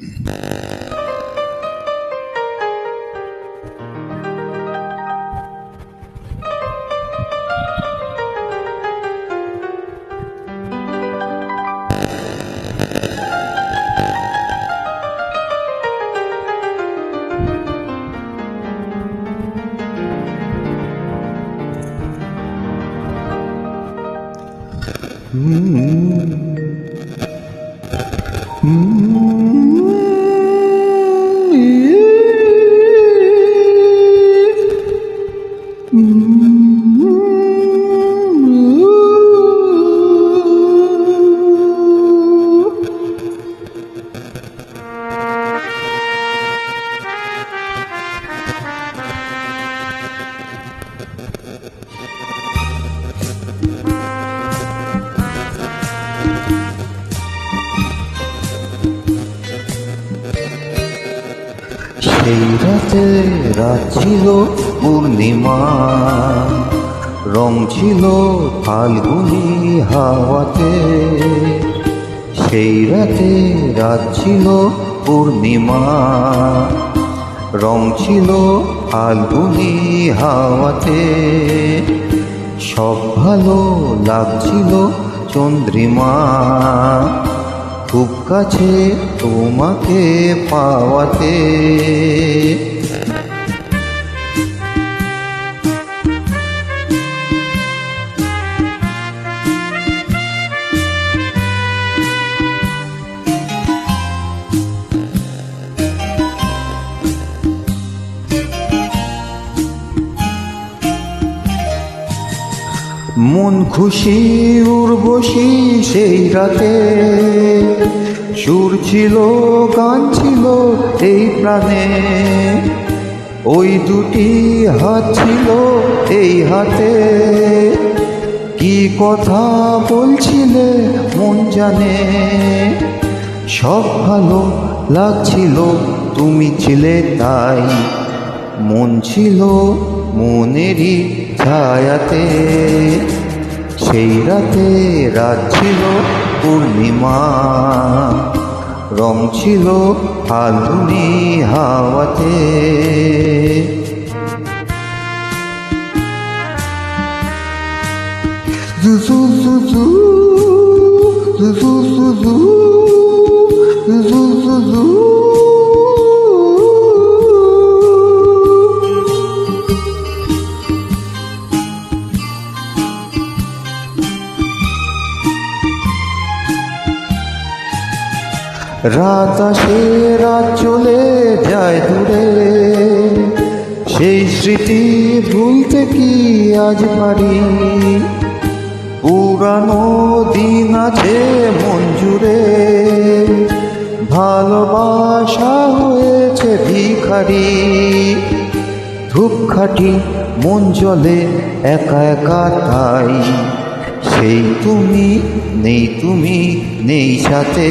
嗯。সেই রাতে রাত ছিল পূর্ণিমা। রং ছিল ফাল্গুনি হাওয়াতে। সেই রাতে রাত ছিল পূর্ণিমা। রং ছিল ফাল্গুনি হাওয়াতে। সব ভালো লাগছিল চন্দ্রিমা। খুব কাছে তোমাকে পাওয়াতে। মন খুশি উর্বশী সেই রাতে। সুর ছিল, গান ছিল এই প্রাণে। ওই দুটি হাত ছিল এই হাতে। কি কথা বলছিলে মন জানে। সব ভালো লাগছিল, তুমি ছিলে তাই। মন ছিল মনেরই ছায়াতে। সেই রাতে রাত ছিল পূর্ণিমা। রং ছিল আধুনি হাওয়াতে। জুসু জুসু জুজু রাত আসে, রাত চলে যায় দূরে। সেই স্মৃতি ভুলতে কি আজ পারি? পুরানো দিন আছে মন জুড়ে। ভালোবাসা হয়েছে ভিখারি। ধূপখাটি মন জলে একা একা তাই। সেই তুমি, নেই তুমি, নেই সাথে।